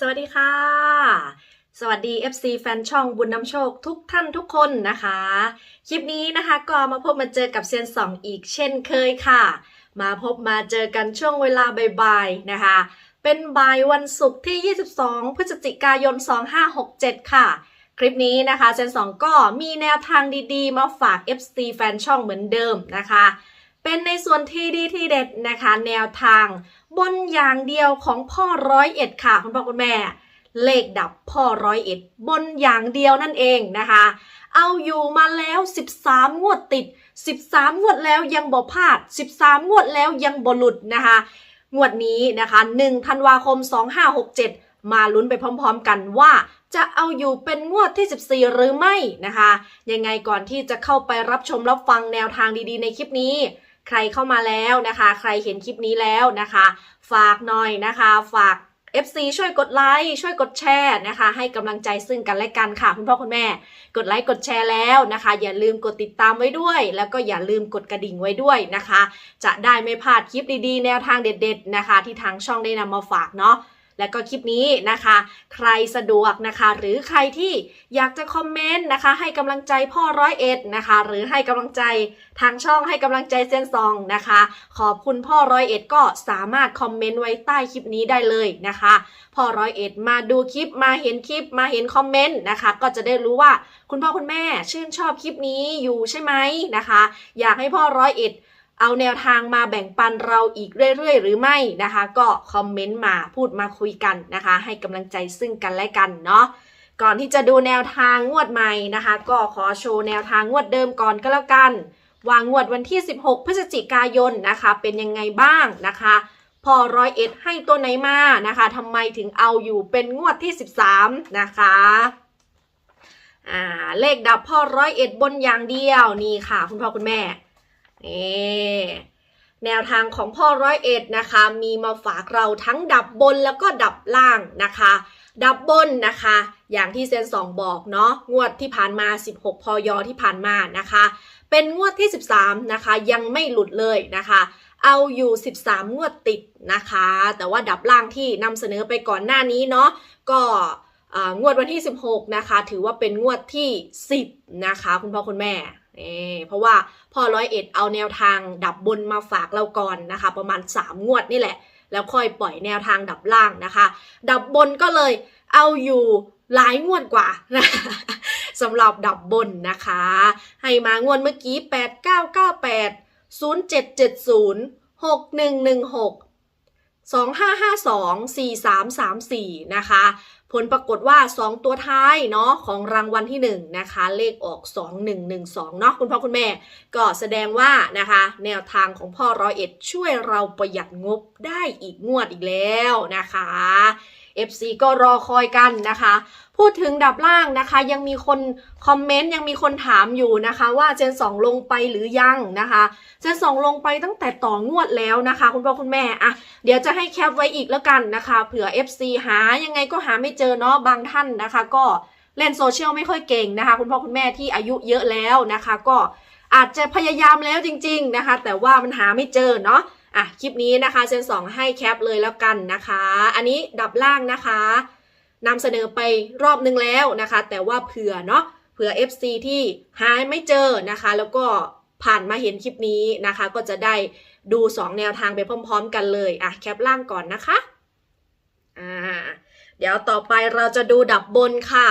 สวัสดีค่ะ สวัสดี FC แฟนช่องบุญนำโชคทุกท่านทุกคนนะคะ คลิปนี้นะคะก็มาพบมาเจอกับเซียนสองอีกเช่นเคยค่ะ มาพบมาเจอกันช่วงเวลาบ่ายๆนะคะ เป็นบ่ายวันศุกร์ที่ 22 พฤศจิกายน 2567 ค่ะ คลิปนี้นะคะเซียนสองก็มีแนวทางดีๆ มาฝาก FC แฟนช่องเหมือนเดิมนะคะ เป็นในส่วนที่ดีที่เด็ดนะคะ แนวทาง บนอย่างเดียวของพ่อร้อยเอ็ดค่ะ คุณพ่อคุณแม่ เลขดับพ่อร้อยเอ็ดบนอย่างเดียวนั่นเองนะคะ เอาอยู่มาแล้ว 13 งวดติด 13 งวดแล้วยังบ่พลาด 13 งวดแล้วยังบ่หลุดนะคะ งวดนี้นะคะ1ธันวาคม 2567 มาลุ้นไปพร้อมๆกันว่าจะเอาอยู่เป็นงวดที่ 14 หรือไม่นะคะ ยังไงก่อนที่จะเข้าไปรับชมรับฟังแนวทางดีๆ ในคลิปนี้ ใครเข้ามาแล้วนะคะ ใครเห็นคลิปนี้แล้วนะคะ ฝากหน่อยนะคะ ฝาก FC ช่วยกดไลค์ช่วยกดแชร์นะคะ ให้กำลังใจซึ่งกันและกันค่ะ คุณพ่อคุณแม่ กดไลค์กดแชร์แล้วนะคะ อย่าลืมกดติดตามไว้ด้วย แล้วก็อย่าลืมกดกระดิ่งไว้ด้วยนะคะ จะได้ไม่พลาดคลิปดีๆ แนวทางเด็ด ๆ นะคะ ที่ทางช่องได้นำมาฝากเนาะ แล้วก็คลิปนี้นะคะ ใครสะดวกนะคะ หรือใครที่อยากจะคอมเมนต์นะคะ ให้กำลังใจพ่อร้อยเอ็ดนะคะ หรือให้กำลังใจทางช่องให้กำลังใจเซนซองนะคะ ขอบคุณพ่อร้อยเอ็ดก็สามารถคอมเมนต์ไว้ใต้คลิปนี้ได้เลยนะคะ พ่อร้อยเอ็ดมาดูคลิปมาเห็นคลิปมาเห็นคอมเมนต์นะคะ ก็จะได้รู้ว่าคุณพ่อคุณแม่ชื่นชอบคลิปนี้อยู่ใช่ไหมนะคะ อยากให้พ่อร้อยเอ็ด เอาแนวทางมาแบ่งปันเราอีกเรื่อยๆ หรือไม่นะคะ ก็คอมเมนต์มาพูดมาคุยกันนะคะ ให้กำลังใจซึ่งกันและกันเนาะก่อนที่จะดูแนวทางงวดใหม่นะคะ ก็ขอโชว์แนวทางงวดเดิมก่อนก็แล้วกันวางงวดวันที่ 16 พฤศจิกายนนะคะ เป็นยังไงบ้างนะคะ พอร้อยเอ็ดให้ตัวไหนมานะคะทำไมถึงเอาอยู่เป็นงวดที่ 13 นะคะอ่าเลขดับพ่อร้อยเอ็ดบนอย่างเดียวนี่ค่ะ คุณพ่อคุณแม่ นี่แนวทางของพ่อร้อยเอ็ดนะคะ มีมาฝากเราทั้งดับบนแล้วก็ดับล่างนะคะ ดับบนนะคะ อย่างที่เซนสองบอกเนาะงวดที่ผ่านมา 16พยอที่ผ่านมานะคะ เป็นงวดที่ 13 นะคะ ยังไม่หลุดเลยนะคะเอาอยู่ 13 งวดติดนะคะ แต่ว่าดับล่างที่นำเสนอไปก่อนหน้านี้เนาะ ก็งวดวันที่ 16 นะคะ ถือว่าเป็นงวดที่ 10 นะคะ คุณพ่อคุณแม่ นี่เพราะว่าพ่อร้อยเอ็ดเอาแนวทางดับบนมาฝากเราก่อนนะคะ ประมาณ 3 งวดนี่แหละ แล้วค่อยปล่อยแนวทางดับล่างนะคะ ดับบนก็เลยเอาอยู่หลายงวดกว่านะสำหรับดับบนนะคะ ให้มางวดเมื่อกี้ 8998 0770 6116 2552 4334 นะคะ ผลปรากฏว่า 2 ตัวท้ายเนาะของรางวัลที่ 1 นะคะ เลขออก 2112 เนาะคุณพ่อคุณแม่ ก็แสดงว่านะคะ แนวทางของพ่อร้อยเอ็ดช่วยเราประหยัดงบได้อีกงวดอีกแล้วนะคะ FC ก็รอคอยกันนะคะ พูดถึงดับล่างนะคะ ยังมีคนคอมเมนต์ยังมีคนถามอยู่นะคะว่าเจน 2 ลงไปหรือยังนะคะเจน 2 ลงไปตั้งแต่ต่องวดแล้วนะคะ คุณพ่อคุณแม่อะเดี๋ยวจะให้แคปไว้อีกแล้วกันนะคะเผื่อ FC หายังไงก็หาไม่เจอเนาะบางท่านนะคะ ก็เล่นโซเชียลไม่ค่อยเก่งนะคะ คุณพ่อคุณแม่ที่อายุเยอะแล้วนะคะ ก็อาจจะพยายามแล้วจริง ๆนะคะ แต่ว่ามันหาไม่เจอเนาะอะคลิปนี้นะคะเซนสองให้แคปเลยแล้วกันนะคะ อันนี้ดับล่างนะคะ นำเสนอไปรอบนึงแล้วนะคะ แต่ว่าเผื่อเนาะเผื่อ FC ที่หาไม่เจอนะคะ แล้วก็ผ่านมาเห็นคลิปนี้นะคะ ก็จะได้ดู 2 แนวทางไปพร้อม ๆ กันเลยอะแคปล่างก่อนนะคะอ่าเดี๋ยวต่อไปเราจะดูดับบนค่ะ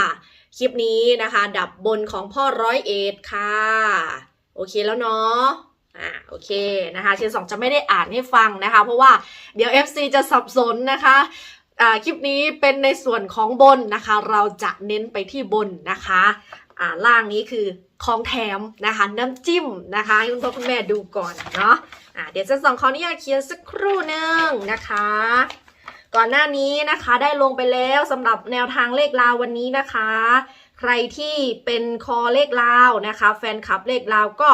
คลิปนี้นะคะ ดับบนของพ่อร้อยเอ็ดค่ะ โอเคแล้วเนาะอ่าโอเคนะคะเชนสองจะไม่ได้อ่านให้ฟังนะคะ เพราะว่าเดี๋ยว FC จะสับสนนะคะ คลิปนี้เป็นในส่วนของบนนะคะ เราจะเน้นไปที่บนนะคะอ่าล่างนี้คือของแถมนะคะ น้ำจิ้มนะคะให้คุณพ่อคุณแม่ดูก่อนเนาะอ่าเดี๋ยวเชนสองขออนุญาตเขียนสักครู่หนึ่งนะคะ ก่อนหน้านี้นะคะได้ลงไปแล้วสำหรับแนวทางเลขลาววันนี้นะคะ ใครที่เป็นคอเลขลาวนะคะ แฟนคลับเลขลาวก็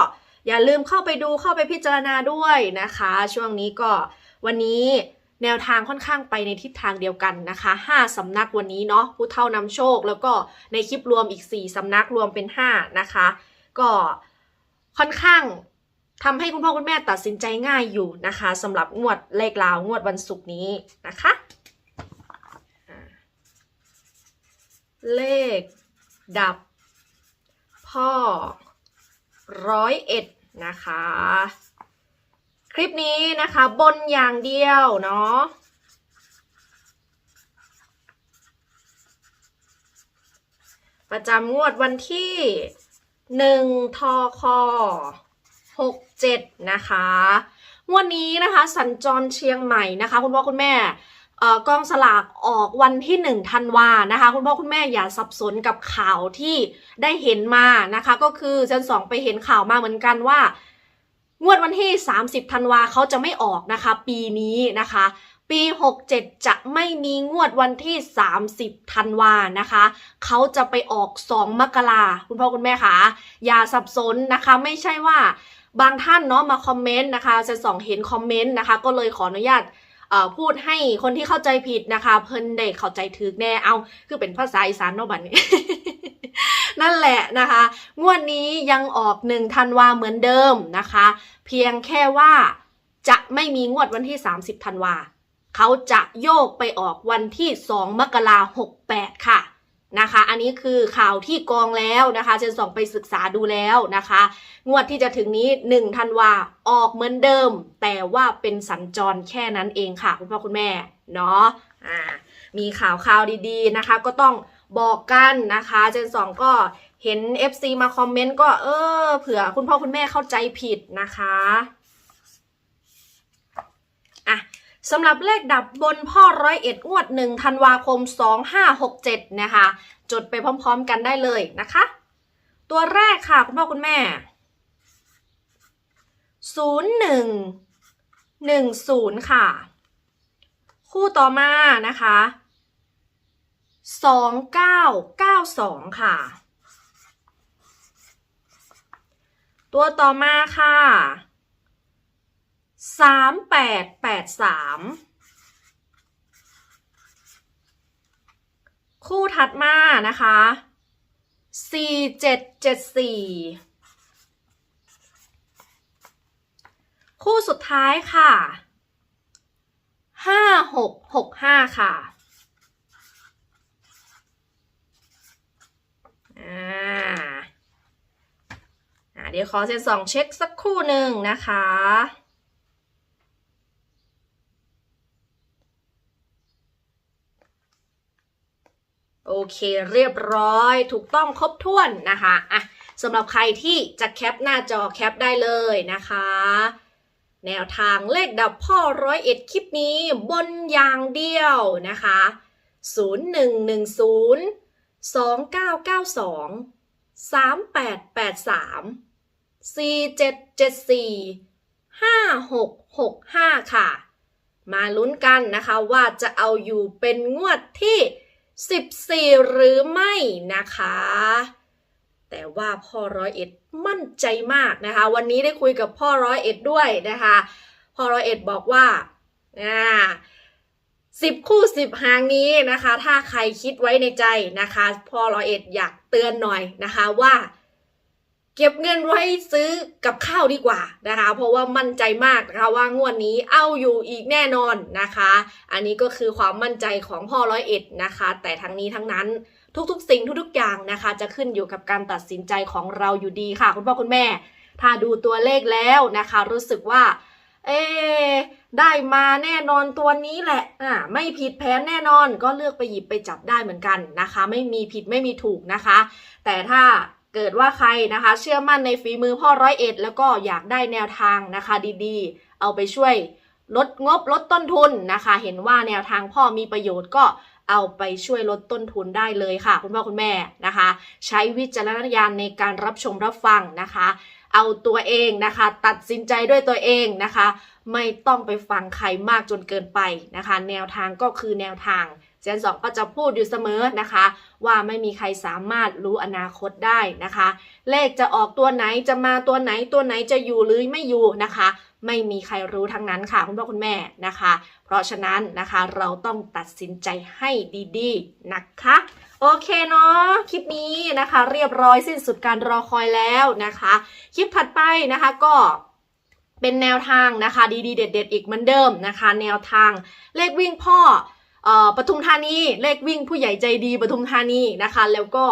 อย่าลืมเข้าไปดูเข้าไปพิจารณาด้วยนะคะ ช่วงนี้ก็วันนี้ แนวทางค่อนข้างไปในทิศทางเดียวกันนะคะ 5สำนักวันนี้เนาะผู้เท่านำโชค แล้วก็ในคลิปรวมอีก 4สำนักรวมเป็น 5 นะคะ ก็ค่อนข้างทำให้คุณพ่อคุณแม่ตัดสินใจง่ายอยู่นะคะสำหรับงวดเลขลาวงวดวันศุกร์นี้นะคะ เลขดับ พ่อร้อยเอ็ดนะคะ ลิปนี้นะคะบนอย่างเดียวเนาะประจำงวดวันที่หนึ่งทอคอหกเจ็ดนะคะงวดนี้นะคะสัญจรเชียงใหม่นะคะ คุณพ่อคุณแม่เอ่อกองสลากออกวันที่1ธันวานะคะ คุณพ่อคุณแม่อย่าสับสนกับข่าวที่ได้เห็นมานะคะ ก็คือเจนสองไปเห็นข่าวมาเหมือนกันว่า งวดวันที่ 30ธันวาเขาจะไม่ออกนะคะ ปีนี้นะคะ ปี 67 จะไม่มีงวดวันที่ 30ธันวานะคะ เขาจะไปออก 2 มกราคุณพ่อคุณแม่คะอย่าสับสนนะคะ ไม่ใช่ว่าบางท่านเนาะมาคอมเมนต์นะคะจนสองเห็นคอมเมนต์นะคะ ก็เลยขออนุญาตพูดให้คนที่เข้าใจผิดนะคะ เพิ่นได้เข้าใจถึกแน่เอาคือเป็นภาษาอีสานเนาะบัดนี้ นั่นแหละนะคะ งวดนี้ยังออกหนึ่งธันวาเหมือนเดิมนะคะ เพียงแค่ว่าจะไม่มีงวดวันที่ 30ธันวาเขาจะโยกไปออกวันที่ 2 มกราหกแปดค่ะนะคะ อันนี้คือข่าวที่กองแล้วนะคะเจนสองไปศึกษาดูแล้วนะคะ งวดที่จะถึงนี้1ธันวาออกเหมือนเดิม แต่ว่าเป็นสัญจรแค่นั้นเองค่ะ คุณพ่อคุณแม่เนาะอ่ามีข่าวข่าวดีๆนะคะ ก็ต้อง บอกกันนะคะเจนสองก็เห็น FC มาคอมเมนต์ก็เออเผื่อคุณพ่อคุณแม่เข้าใจผิดนะคะอะสำหรับเลขดับบนพ่อร้อยเอ็ดงวดหนึ่งธันวาคม 2567 นะคะ จดไปพร้อมๆกันได้เลยนะคะ ตัวแรกค่ะคุณพ่อคุณแม่ศูนย์หนึ่งหนึ่งศูนย์ค่ะ คู่ต่อมานะคะ สองเก้าเก้าสองค่ะ ตัวต่อมาค่ะสามแปดแปดสามคู่ถัดมานะคะสี่เจ็ดเจ็ดสี่คู่สุดท้ายค่ะ ห้าหกหกห้าค่ะ อ่าเดี๋ยวขอเซนสองเช็คสักครู่หนึ่งนะคะโอเคเรียบร้อยถูกต้องครบถ้วนนะคะอะสำหรับใครที่จะแคปหน้าจอแคปได้เลยนะคะ แนวทางเลขดับพ่อร้อยเอ็ดคลิปนี้บนอย่างเดียวนะคะ 0110 2992 3883 4774 5665 ค่ะ มาลุ้นกันนะคะว่าจะเอาอยู่เป็นงวดที่ 14 หรือไม่นะคะ แต่ว่าพ่อร้อยเอ็ดมั่นใจมากนะคะ วันนี้ได้คุยกับพ่อร้อยเอ็ดด้วยนะคะ พ่อร้อยเอ็ดบอกว่าอ่า สิบคู่สิบหางนี้นะคะ ถ้าใครคิดไว้ในใจนะคะพ่อร้อยเอ็ดอยากเตือนหน่อยนะคะว่า เก็บเงินไว้ซื้อกับข้าวดีกว่านะคะ เพราะว่ามั่นใจมากนะคะว่างวดนี้เอาอยู่อีกแน่นอนนะคะ อันนี้ก็คือความมั่นใจของพ่อร้อยเอ็ดนะคะ แต่ทั้งนี้ทั้งนั้นทุกๆ สิ่งทุกๆอย่างนะคะ จะขึ้นอยู่กับการตัดสินใจของเราอยู่ดีค่ะ คุณพ่อคุณแม่ ถ้าดูตัวเลขแล้วนะคะ รู้สึกว่า เอ ได้มาแน่นอนตัวนี้แหละอ่าไม่ผิดแผนแน่นอนก็เลือกไปหยิบไปจับได้เหมือนกันนะคะ ไม่มีผิดไม่มีถูกนะคะ แต่ถ้าเกิดว่าใครนะคะ เชื่อมั่นในฝีมือพ่อร้อยเอ็ด แล้วก็อยากได้แนวทางนะคะดีๆ เอาไปช่วยลดงบลดต้นทุนนะคะ เห็นว่าแนวทางพ่อมีประโยชน์ก็เอาไปช่วยลดต้นทุนได้เลยค่ะ คุณพ่อคุณแม่นะคะ ใช้วิจารณญาณในการรับชมรับฟังนะคะ เอาตัวเองนะคะ ตัดสินใจด้วยตัวเองนะคะ ไม่ต้องไปฟังใครมากจนเกินไปนะคะ แนวทางก็คือแนวทางเจนสองก็จะพูดอยู่เสมอนะคะ ว่าไม่มีใครสามารถรู้อนาคตได้นะคะ เลขจะออกตัวไหนจะมาตัวไหนตัวไหนจะอยู่หรือไม่อยู่นะคะ ไม่มีใครรู้ทั้งนั้นค่ะคุณพ่อคุณแม่นะคะ เพราะฉะนั้นนะคะเราต้องตัดสินใจให้ดีๆนะคะโอเคเนาะคลิปนี้นะคะ เรียบร้อยสิ้นสุดการรอคอยแล้วนะคะ คลิปถัดไปนะคะก็เป็นแนวทางนะคะ ดีๆเด็ด ๆ อีกเหมือนเดิมนะคะ แนวทางเลขวิ่งพ่อเอ่อปทุมธานีเลขวิ่งผู้ใหญ่ใจดีปทุมธานีนะคะ แล้วก็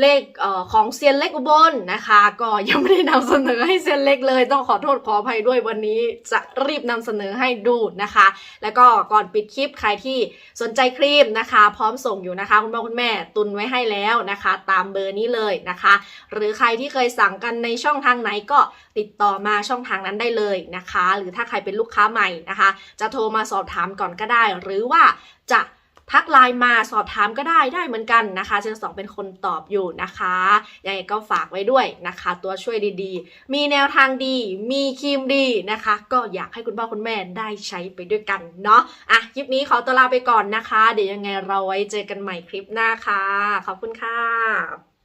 เลขเออของเซียนเล็กอุบลนะคะ ก็ยังไม่ได้นำเสนอให้เซียนเล็กเลย ต้องขอโทษขออภัยด้วยวันนี้จะรีบนำเสนอให้ดูนะคะ แล้วก็ก่อนปิดคลิปใครที่สนใจครีมนะคะ พร้อมส่งอยู่นะคะ คุณพ่อคุณแม่ตุนไว้ให้แล้วนะคะ ตามเบอร์นี้เลยนะคะ หรือใครที่เคยสั่งกันในช่องทางไหนก็ติดต่อมาช่องทางนั้นได้เลยนะคะ หรือถ้าใครเป็นลูกค้าใหม่นะคะ จะโทรมาสอบถามก่อนก็ได้ หรือว่าจะ ทักไลน์มาสอบถามก็ได้ได้เหมือนกันนะคะเชนสองเป็นคนตอบอยู่นะคะยังไงก็ฝากไว้ด้วยนะคะ ตัวช่วยดีๆ มีแนวทางดี มีครีมดีนะคะ ก็อยากให้คุณพ่อคุณแม่ได้ใช้ไปด้วยกันเนาะอะคลิปนี้ขอตัวลาไปก่อนนะคะ เดี๋ยวยังไงเราไว้เจอกันใหม่คลิปหน้าค่ะ ขอบคุณค่ะ